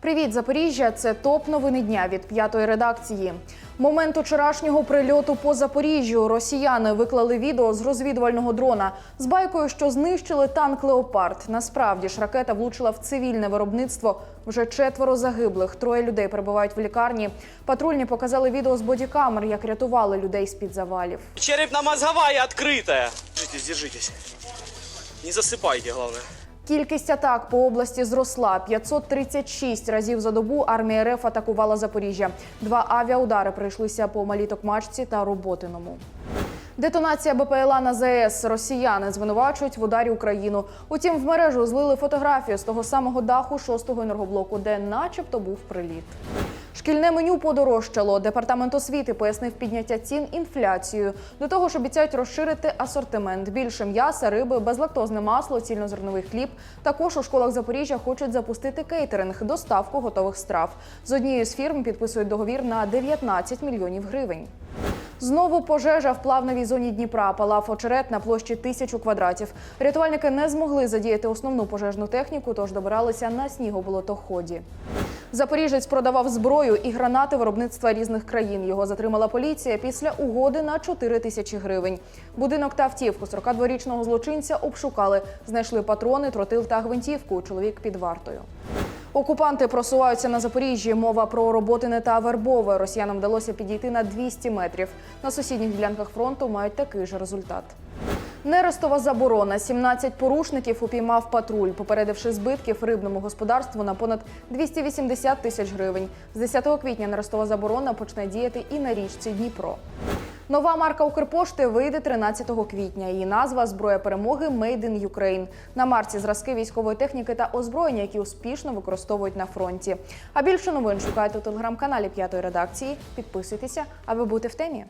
Привіт, Запоріжжя! Це топ новини дня від п'ятої редакції. Момент вчорашнього прильоту по Запоріжжю росіяни виклали відео з розвідувального дрона з байкою, що знищили танк Леопард. Насправді ж ракета влучила в цивільне виробництво. Вже четверо загиблих. Троє людей перебувають в лікарні. Патрульні показали відео з бодікамер, як рятували людей з під завалів. Черепно-мозговая открытая. Держитесь, держитесь. Не засыпайте, главное. Кількість атак по області зросла. 536 разів за добу армія РФ атакувала Запоріжжя. Два авіаудари прийшлися по Малітокмачці та Роботиному. Детонація БПЛА на ЗС Росіяни звинувачують в ударі Україну. Утім, в мережу злили фотографію з того самого даху шостого енергоблоку, де начебто був приліт. Шкільне меню подорожчало. Департамент освіти пояснив підняття цін інфляцією. До того ж, обіцяють розширити асортимент. Більше м'яса, риби, безлактозне масло, цільнозерновий хліб. Також у школах Запоріжжя хочуть запустити кейтеринг, доставку готових страв. З однією з фірм підписують договір на 19 мільйонів гривень. Знову пожежа в плавновій зоні Дніпра палав очерет на площі тисячу квадратів. Рятувальники не змогли задіяти основну пожежну техніку, тож добиралися на снігоболотоході. Запоріжець продавав зброю і гранати виробництва різних країн. Його затримала поліція після угоди на 4 тисячі гривень. Будинок та автівку 42-річного злочинця обшукали. Знайшли патрони, тротил та гвинтівку. Чоловік під вартою. Окупанти просуваються на Запоріжжі. Мова про Роботине та Вербове. Росіянам вдалося підійти на 200 метрів. На сусідніх ділянках фронту мають такий же результат. Нерестова заборона. 17 порушників упіймав патруль, попередивши збитків рибному господарству на понад 280 тисяч гривень. З 10 квітня нерестова заборона почне діяти і на річці Дніпро. Нова марка Укрпошти вийде 13 квітня. Її назва зброя перемоги Made in Ukraine. На марці зразки військової техніки та озброєння, які успішно використовують на фронті. А більше новин шукайте у телеграм-каналі п'ятої редакції. Підписуйтеся, аби бути в темі.